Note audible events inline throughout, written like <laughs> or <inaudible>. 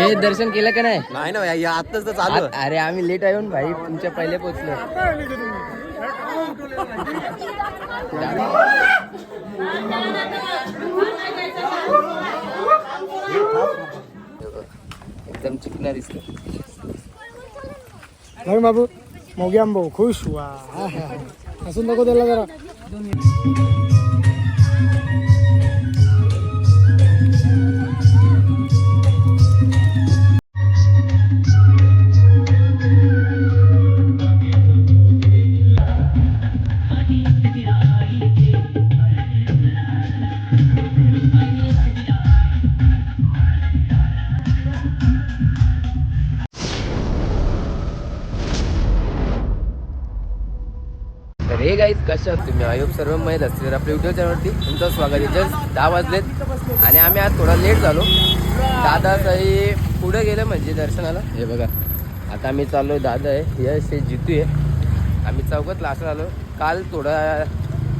हे दर्शन केलं का नाही? नाही ना या आत्ताच तर चालू अरे आम्ही लेट येऊन भाई. तुमच्या पहिले पोहोचलो एकदम चिकना दिसतो नाही बाबू मोग्याम भाऊ खुश हुआ. हा, हा, हा. हसून नको त्याला जरा. तर हे गाईज कशा तुम्ही? आयोग सर्व माहीत असतील. तर आपल्या युट्यूब चॅनलवरती तुमचं स्वागत आहे. जस्ट दहा वाजलेत आणि आम्ही आज थोडा लेट झालो. दादा काही पुढे गेलं म्हणजे दर्शनाला. हे बघा आता आम्ही चाललो आहे दादा आहे यश हे जितू आहे. आम्ही चौकात लास्ट आलो. काल थोडा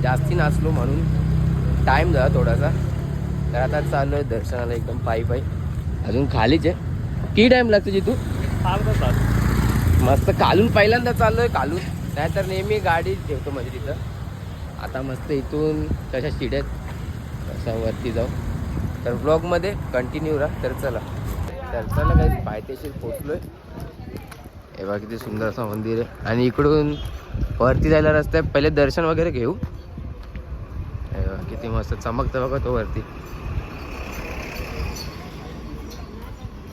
जास्ती नाचलो म्हणून टाईम झाला थोडासा. तर आता चाललो आहे दर्शनाला एकदम पायी पायी. अजून खालीच आहे. किती टाईम लागतो जितू? मस्त कालून पहिल्यांदा चाललोय कालून नाहीतर नेहमी गाडी ठेवतो म्हणजे तिथं. आता मस्त इथून कशा शिड्यात तसं वरती जाऊ. तर ब्लॉगमध्ये कंटिन्यू राहा तर चला. तर चला काही पायथ्याशी पोचलो आहे हे बघा किती सुंदर असं मंदिर आहे. आणि इकडून वरती जायला रस्ता आहे. पहिले दर्शन वगैरे घेऊ. किती मस्त चमकतं बघा तो वरती.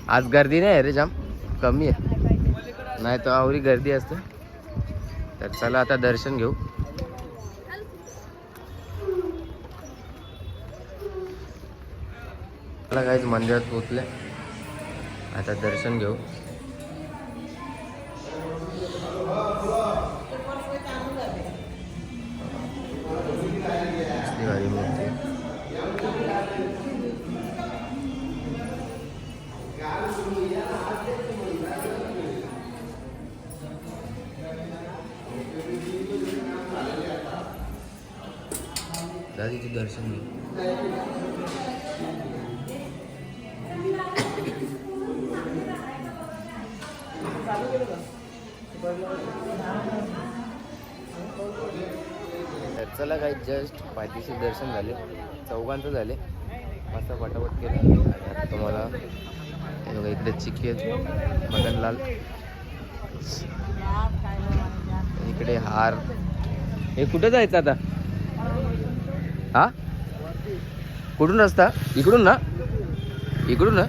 आज गर्दी नाही आहे रे जाम. कमी आहे. नाही तर आवरी गर्दी असते. तर चला आता दर्शन घेऊ. मला काहीच मंदिरात पोचले आता दर्शन घेऊ. दादीचे दर्शन घेऊ तर चला काही जस्ट पायथीचे दर्शन झाले. चौघांचं झाले. मस्त पटापट केलं. आणि आता तुम्हाला इकडे चिकेत मदनलाल. इकडे हार. हे कुठं जायचं आता हा कुठून रस्ता? इकडून ना? इकडून ना?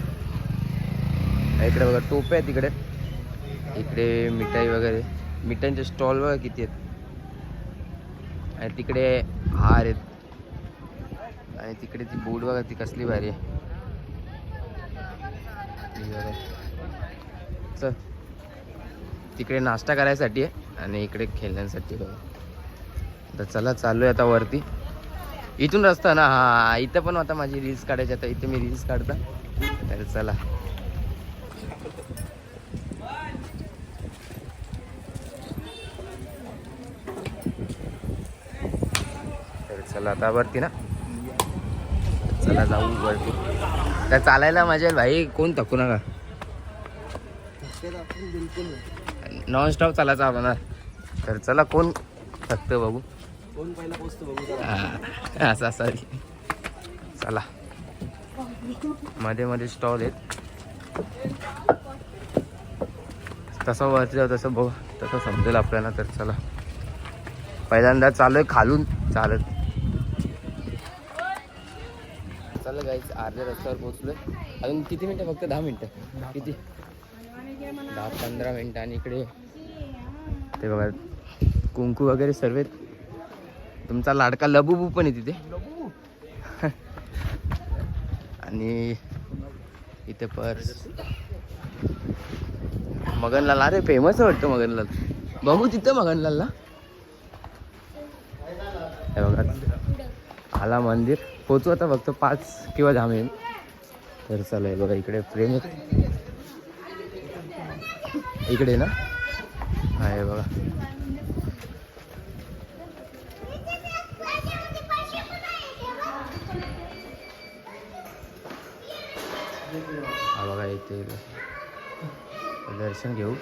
इकडे बघा टोपे आहेत तिकडे. इकडे मिठाई वगैरे. मिठाईचे स्टॉल बघा किती आहेत. आणि तिकडे हार आहेत. आणि तिकडे ती बोट बघा ती कसली भारी आहे. चल. तिकडे नाश्ता करायसाठी आहे आणि इकडे खेळण्यासाठी बघा. तर चला चालू आहे आता वरती. इथून रस्ता ना? हा इथं पण आता माझी रील्स काढायची आता इथे मी रील्स काढता. तर चला. तर चला आता वरती ना. चला जाऊ वरती. तर चालायला मजा भाई कोण थकू नका. नॉन स्टॉप चालायचा आपण. तर चला कोण थकतं बघू. असं असं. चला. मध्ये मध्ये स्टॉल आहेत. तसं वरती जाऊ तसं बघू. तसं समजेल आपल्याला तर चला. पहिल्यांदा चालू आहे खालून. चालत. चला गाईच अर्ध्या रस्त्यावर पोहोचलोय. अजून किती मिनटं? फक्त दहा मिनटं. किती? दहा पंधरा मिनटं आणि इकडे. ते बघा कुंकू वगैरे सर्व तुमचा लाडका लबूबू पण आहे तिथे. <laughs> आणि इथे पर्स. मगनलाल अरे फेमस वाटतं मगनलाल. बघू तिथं मगनलालला हे बघा. आला मंदिर. पोचू आता फक्त पाच किंवा दहा मिनिट. तर चला हे बघा इकडे आहे इकडे ना. हा हे बघा. काय ते दर्शन घेऊ.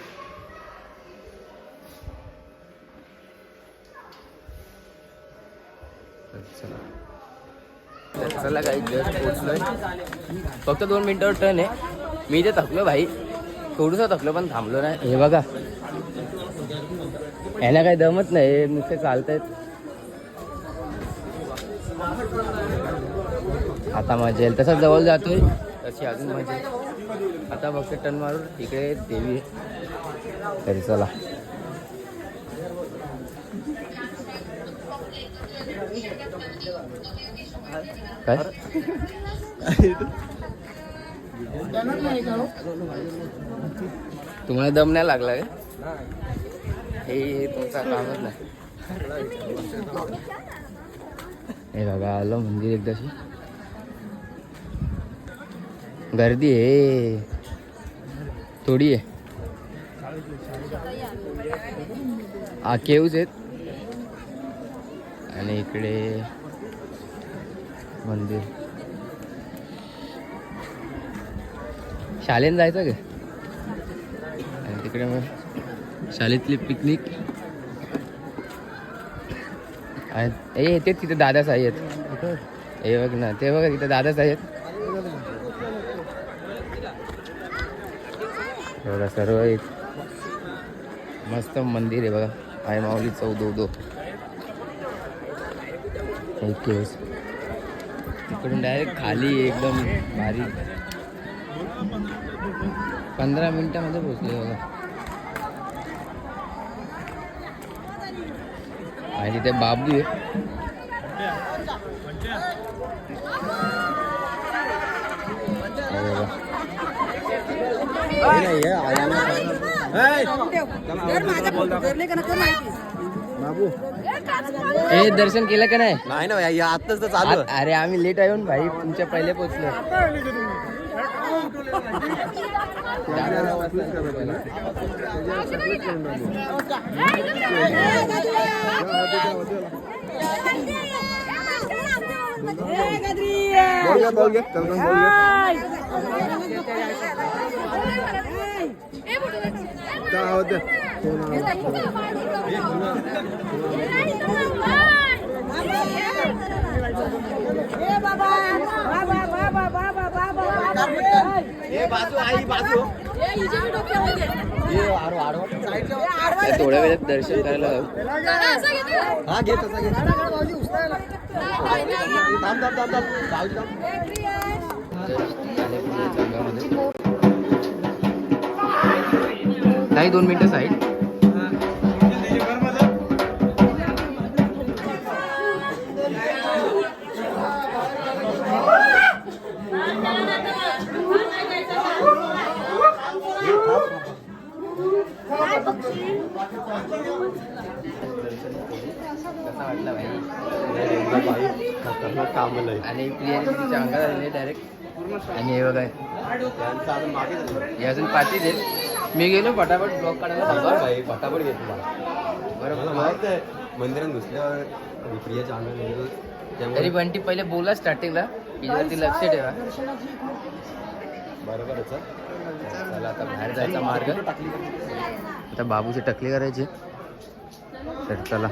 चला. चला काही जस्ट पोचलोय फक्त दोन मिनिटावर टर्न आहे. मी ते थकलो भाई. थोडंसं थकलो पण थांबलो नाही. हे बघा. याला काही दमत नाही. नुसते चालतायत आता मजा येईल. तसं जवळ जातोय. तशी अजून मजा आता बघते टन मारून तिकडे देवी. तरी चला. काय? तुम्हाला दम नाही लागला का हे तुमचा कामच नाही. हे बघा आलं मंदिर एकदाशी. गर्दी आहे थोडी आहे हा केव्ज आहेत. आणि इकडे मंदिर. शाळेत जायचं का? आणि तिकडे मग शाळेतली पिकनिक आहेत ए तेच तिथे दादाच आहेत. हे बघ ना ते बघा तिथे दादाच आहेत हे बघा सर्व एक मस्त मंदिर आहे बघा. आय माऊली चौदो एक तिकडून डायरेक्ट खाली एकदम भारी. पंधरा मिनिटामध्ये पोचले बघा. आणि तिथे बाबू आहे. हे हे दर्शन केलं का नाही नाही ना या आत्ताच तर चालू आ- अरे आम्ही लेट येऊन भाई तुमच्या पहिले पोचलो बोल बोल घे चल बोल काय होतं हे बाजू आई बाजू हे आरो आरो तर थोड्या वेळात दर्शन करायला हा घे तसा घे थांब थांब थांब थांब नाही दोन मिनिटं साईड वाटला भाई खतरनाक काम आणि प्रिया तिच्या अंगात आलेले डायरेक्ट आणि हे बघा. हे अजून पाचीच आहेत. मी गेलो फटाफट ब्लॉग काढायला बरोबर. भाई फटाफट घेतो मला. बरोबर. माहीत आहे मंदिरात घुसल्यावर प्रियाच्या अंगात येतो तरी बंटी पहिले बोला स्टार्टिंगला हिच्यावरती लक्ष ठेवा. बरोबर चला आता बाहेर जायचा मार्ग. आता बाबूचे टकले करायचे. तर चला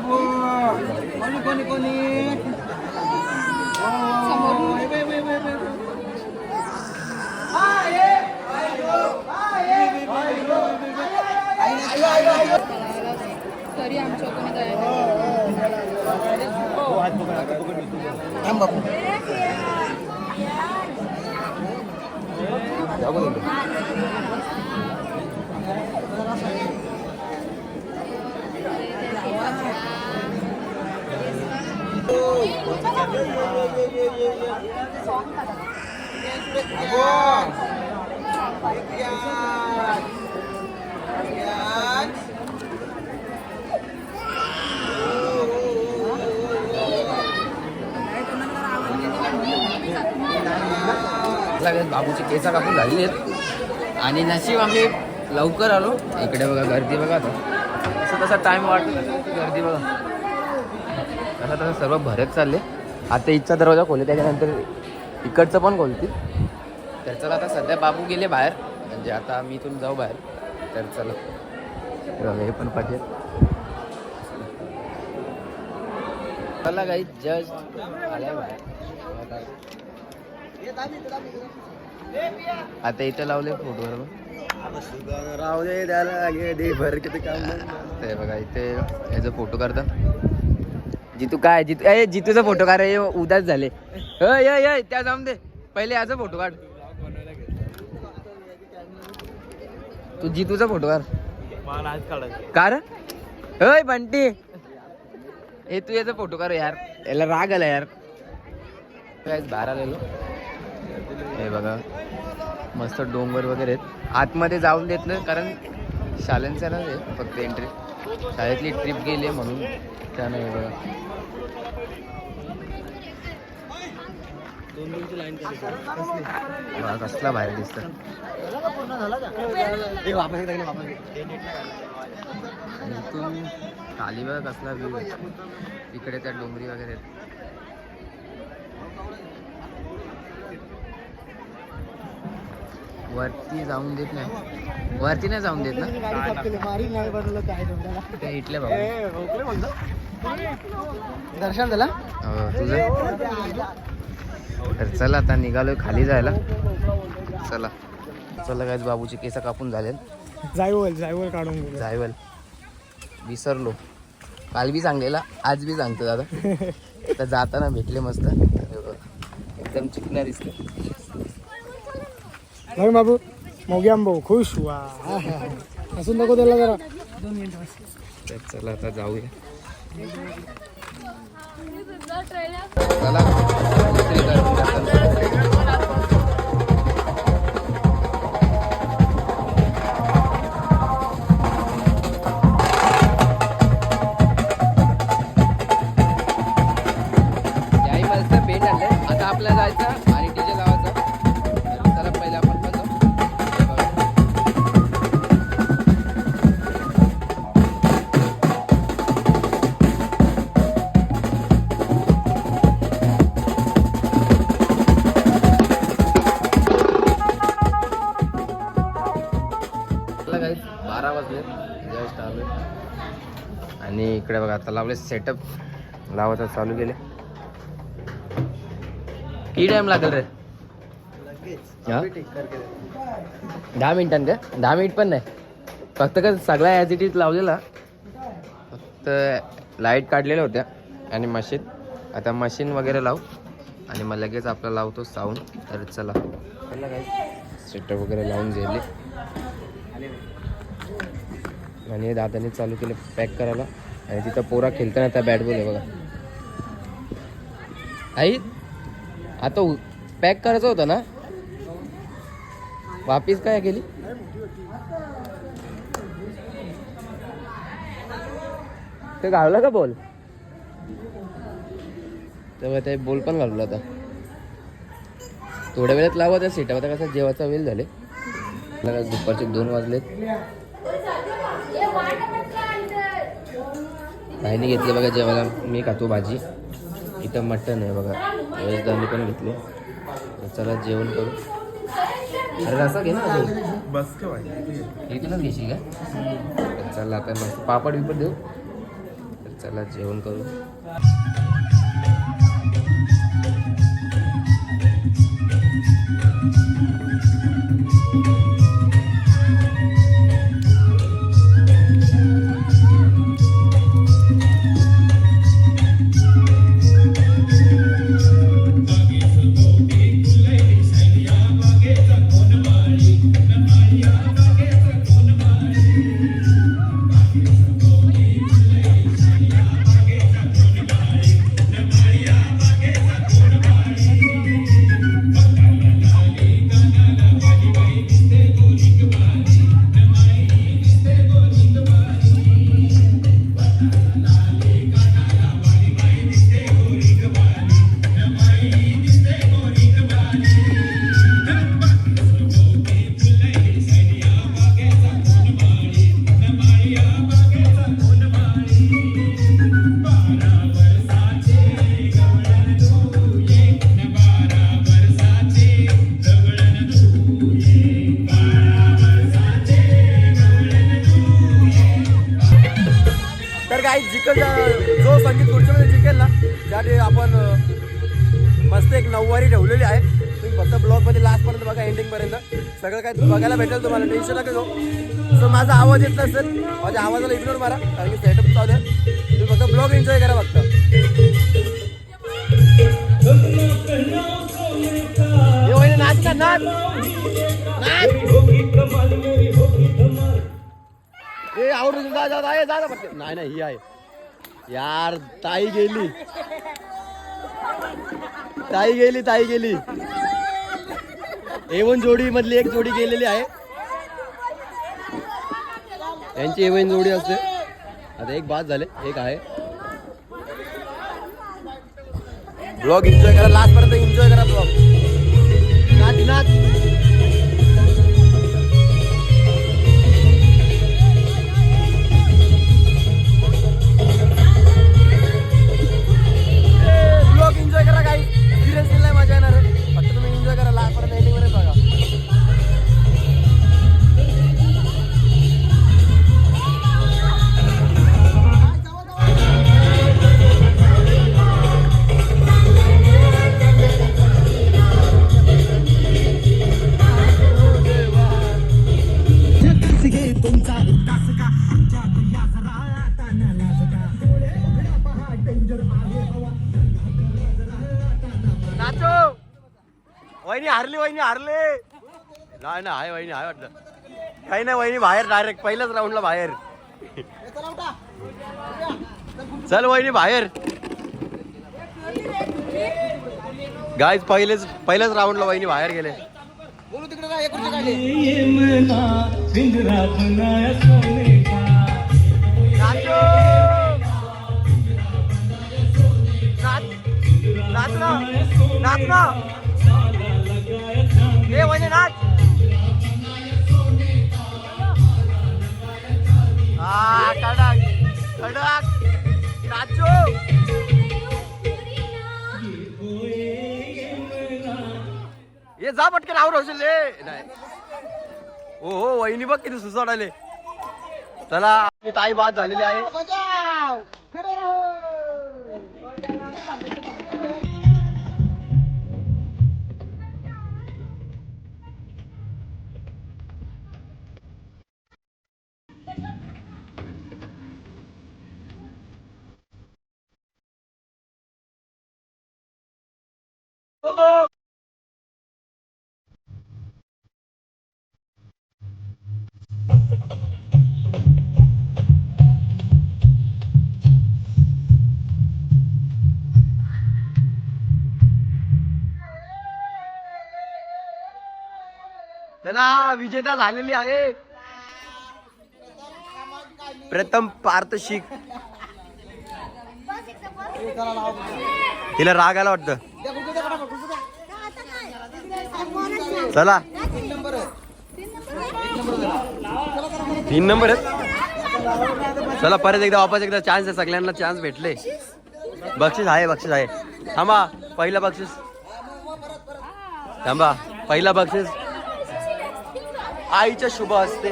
po. बाबूचे केस कापून झालेले आहेत. आणि नशीब आम्ही लवकर आलो. इकडे बघा गर्दी बघा आता. असं तसा टाईम वाटला गर्दी बघा. तसा तसा सर्व भरत चालले. आता इथचा दरवाजा खोले त्याच्यानंतर इकडचं पण खोलतील. तर चला आता सध्या बाबू गेले बाहेर. म्हणजे आता आम्ही इथून जाऊ बाहेर. तर चला. हे हे पण पाटील चला काही जस्ट आलाय बाहेर. आता इथं लावले फोटोवर राहू दे द्यायला लागे दे भर किती काम ते बघा इथे याचा फोटो काढता जितू काय जितू ए जितूचा फोटो काढ हे उदास झाले. अय त्या जाऊन दे. पहिले याचा फोटो काढ. तू जितूचा फोटो काढ. मला कार अय बंटी. हे तू याचा फोटो काढ यार. याला राग आला यार. काय आलेलो. हे बघा. मस्त डोंगर वगैरे आहेत. आतमध्ये जाऊन देत नाही कारण शालेंचा ना फक्त एंट्री शाळेतली ट्रिप गेली आहे म्हणून त्यानं हे बघा बघा, कसला बाहेर दिसतं इथून खाली बघा कसला व्ह्यू इकडे त्या डोंगरी वगैरे वरती जाऊन देत नाही. वरती नाही जाऊन देत ना? इथले दर्शन झाला? हो, तुझं? तर चला आता निघालोय खाली जायला. चला. चला काय बाबूचे केस कापून झाले जायवल जायवल काढून जायवल. विसरलो. काल बी सांगलेला आज बी सांगतो दादा. <laughs> तर जाताना भेटले मस्त. एकदम चिकना दिसते नाही बाबू मोग्याम भाऊ खुश वा हा, हा. हसून नको त्याला जरा तर चला आता जाऊया चला आता लावले सेटअप लावायचं चालू केले. किती टाइम लागेल रे? दहा मिनिटां का? दहा मिनिट पण नाही. फक्त का सगळा ॲज इट इज लावलेला फक्त लाइट काढलेल्या होत्या आणि मशीन आता मशीन वगैरे लावू आणि मग लगेच आपला लावतो साऊंड तर चला. सेटअप वगैरे लावून गेले. आणि दादाने चालू केलं पॅक करायला. आणि तिथं पोरा खेळताना त्या बॅट बॉल आहे बघा. आई आता पॅक करायचं होतं ना? वापिस काय केली? ते घालला का बॉल तेव्हा ते बॉल पण घालवला आता. थोड्या वेळात लावा त्या सीटा आता कसं जेवायचा वेळ झाले. दुपारचे दोन वाजलेत. राहिली घेतली बघा जेवायला. मी खातो भाजी. इथं मटण आहे बघा. वेज दाणी पण घेतले. चला जेवण करू. अरे असं घे ना बस इथूनच घेशील का? चला आता मस्त. पापड बिपड देऊ. तर चला जेवण करू. जो पुढच्या वेळेस जिंकेल ना? त्यासाठी आपण मस्त एक नऊवारी ठेवलेली आहे. तुम्ही फक्त ब्लॉगमध्ये लास्टपर्यंत बघा एंडिंगपर्यंत सगळं काही बघायला भेटेल तुम्हाला टेन्शन नका घेऊ. सो माझा आवाज येत नसेल माझ्या आवाजाला इग्नोर मारा कारण की सेटअप चालू आहे. तुम्ही फक्त ब्लॉग एन्जॉय करा फक्त. नाच ना नाच? आवडून जा जा जा जा नाही नाही ही आहे. यार ताई गेली. ताई गेली ताई गेली. एवन जोडी मधली एक जोडी गेलेली आहे. यांची एवन जोडी असते. आता एक बाद झाले एक आहे. ब्लॉग एन्जॉय करा लास्ट पर्यंत एन्जॉय करा ब्लॉग नाच नाच एन्जॉय करा काही सिरियस नाही मजा येणार. फक्त तुम्ही एन्जॉय करा. लास्ट पर्यंत एंडिंगमध्ये बघा. वहिनी हारली वहिनी हारले. नाही ना आहे वहिनी आहे वाटतं काही नाही वहिनी बाहेर डायरेक्ट पहिल्याच राऊंडला बाहेर. चल वहिनी बाहेर. गाईज पहिलेच पहिल्याच राऊंडला वहिनी बाहेर गेले. नाचो नाच नाच ना हा कडक कडक. नाचो ये जा पटकन आवर होशील रे. नाही. ओ हो वहिनी बघ किती सुसाड आले. चला. आपली ताई बाद झालेली आहे. चला विजेता झालेली आहे. प्रथम पार्थशिक तिला राग आला वाटतं. चला. तीन नंबर आहेत. चला परत एकदा वापस एकदा चान्स आहे. सगळ्यांना चान्स भेटले. बक्षीस आहे बक्षीस आहे. थांबा पहिला बक्षीस. थांबा पहिला बक्षीस. आईच्या शुभ असते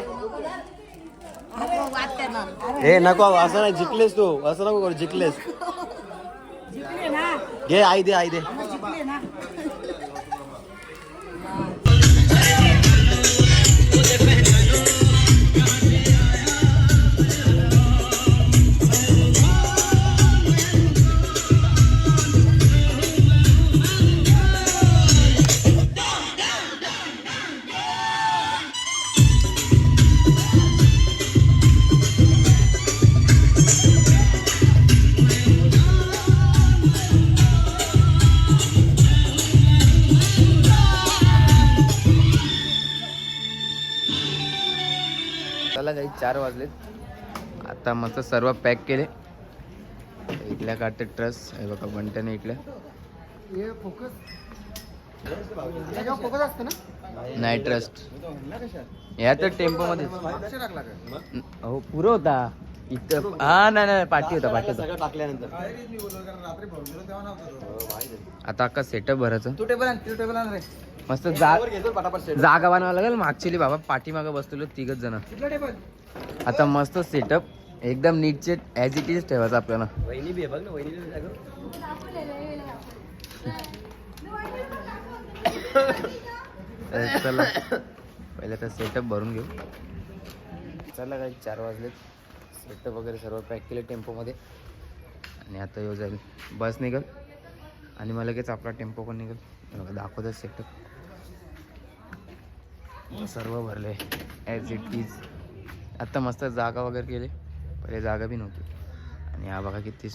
हे नको असं नाही जिंकलेस तू. असं नको करू जिंकलेस. घे आई दे आई दे. आता मस्त सर्व पॅक केले. इथल्या काढते ट्रस. हे बघा बंट्याने इथल्या नाही ट्रस्ट या तर टेम्पो मध्ये हो पुरं होता. इथं हा नाही नाही पाठी होता पाठी होता. टाकल्यानंतर आता अक्का सेटअप भरायचं. तू टेबल आण तू टेबल आण रे मस्त जाग जागा बनवावं लागेल. मागची बाबा पाठीमागं बसलेलो तिघच जण. आता मस्त सेटअप एकदम नीटचे ॲज इट इज ठेवायचं आपल्याला. वहिनी बी आहे बघ ना वहिनी तर चला. पहिले तर सेटअप भरून घेऊ. चला काय चार वाजलेत. सेटअप वगैरे सर्व पॅक केले टेम्पोमध्ये. आणि आता येऊ जाईल. बस निघल. आणि मला लगेच आपला टेम्पो पण निघल. बघा, दाखवतात सेटअप सर्व भरले. ॲज इट इज आत्ता मस्त जागा वगैरे केले. पहिले जागा बी नव्हती. आणि हा बघा किती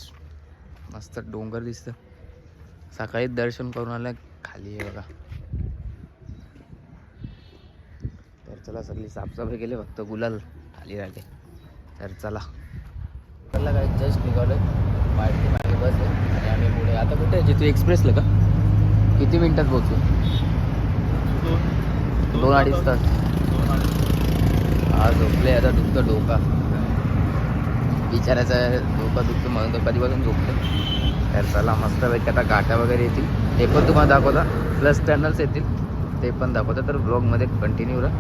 मस्त डोंगर दिसतं. सकाळी दर्शन करून आलं खाली आहे बघा. तर चला सगळी साफसफाई केली फक्त गुलाल खाली राहते. तर चला. चला काय जस्ट निघालो पार्टी मागे बस आहे आणि आम्ही पुढे आता कुठे आहे? एक्सप्रेसला का? किती मिनिटात पोहोचू? दोन अडीच तास. हा झोपले आता दुखतं डोका. बिचाराचा डोका दुखतो म्हणून तो कधीपासून झोपतो. तर चला मस्त पैकी आता गाठ्या वगैरे येतील. ते पण तुम्हाला दाखवता. प्लस टनल्स येतील. ते पण दाखवता. तर ब्लॉगमध्ये कंटिन्यू राहा.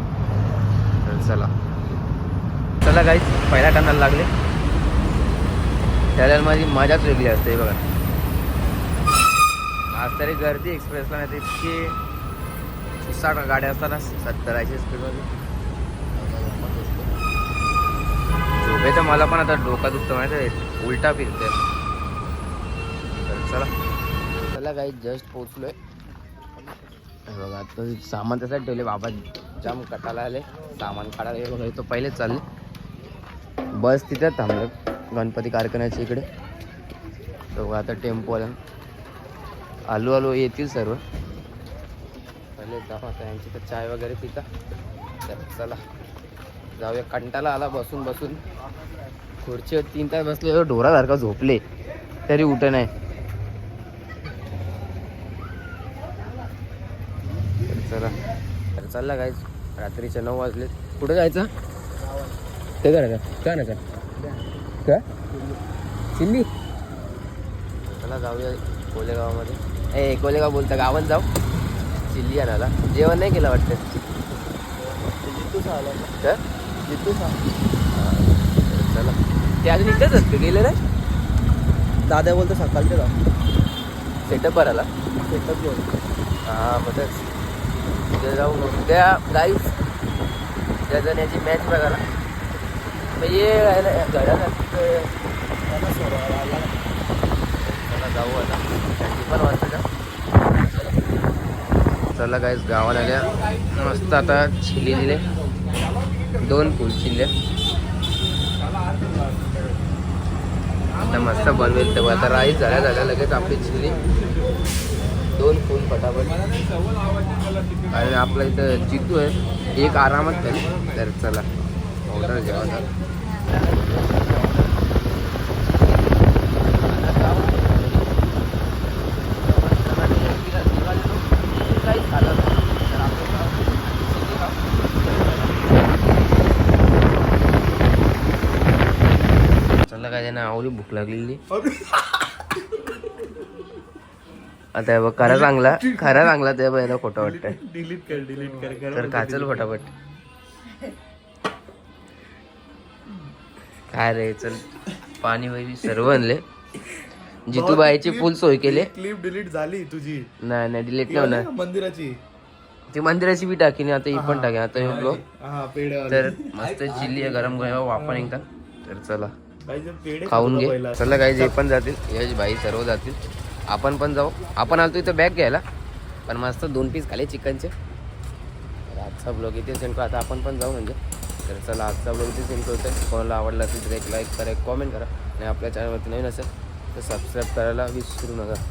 तर चला. चला काहीच पहिला टनल लागले. त्याला माझी मजाच वेगळी असते बघा. आज तरी गर्दी एक्सप्रेसला नाही तर इतकी साठ गाड्या असतात सत्तर ऐंशी स्पीडमध्ये झोपेचं मला पण आता डोका दुखतं माहिती आहे? उलटा फिरते तर चला. चला काही जस्ट पोचलोय आहे बघा आता सामान त्यासाठी ठेवले बाबा जाम कटाला आले. सामान काढायला बघा तो पहिलेच चालले. बस तिथे थांबलं. गणपती कारखान्याच्या इकडे. बघा आता टेम्पो आला. आलू आलू येतील सर्व. पहिले जाऊ आता यांची तर चाय वगैरे पिता. तर चला. जाऊया. कंटाला आला बसून बसून. खुर्चीवर तीन तास बसले ढोरासारखा झोपले. तरी उठ नाही चला. तर चालला काय रात्रीचे नऊ वाजले. कुठं जायचं? ते करायचं का नाही का चिल्ली. चला जाऊया कोलेगावामध्ये. ए कोलेगाव बोलता गावात जाऊ. चिल्ली आणायला. जेवण नाही केलं वाटतं. काय? चला. ते अजून इथेच असते गेले नाही? दादा बोलतो सकाळचे जाऊ. सेटअप करायला सेटअप घेऊन हां मग तेच उद्या जाऊ उद्या गाईच त्या जणांची मॅच बघायला मग ये घरात चला जाऊ आता. थंडी पण वाजते का? चला गाईस गावाला आल्या मस्त आता चिली दिले. दोन फुल चिल्ले आता मस्त बनवेल तेव्हा. आता राईस झाल्या झाल्या लगेच आपली चिल्ली. दोन फुल फटाफट आणि आपला इथं जितू आहे एक आरामात खाली तर चला ऑर्डर जेवा आवडी भूक लागलेली. आता बघ खरा चांगला खरा चांगला ते पहिला खोटं वाटतंय. डिलीट कर डिलीट कर कर तर काचल फटाफट. काय रे चल. पाणी वगैरे सर्व आणले. जितूबाईची फुल सोय केली. क्लिप डिलीट झाली तुझी. नाही नाही डिलीट नाही होणार. मंदिराची. ती मंदिराची बी टाकी आता ही पण टाकी आता हे हा तर मस्त चिल्ली आहे गरम गरम वापा निघतात. तर चला. खाऊन घे. चला काही जे पण जातील. यश भाई सर्व जातील. आपण पण जाऊ. आपण आलतो इथं बॅग घ्यायला. पण मस्त दोन पीस खाले चिकनचे. आजचा ब्लॉग इथे सेंड आता आपण पण जाऊ म्हणजे. तर चला आजचा ब्लॉग इथे सेंड करतोय. कोणाला आवडला असेल तर एक लाईक करा एक कॉमेंट करा. आणि आपल्या चॅनलवरती नवीन असेल तर सबस्क्राईब करायला विसरू नका.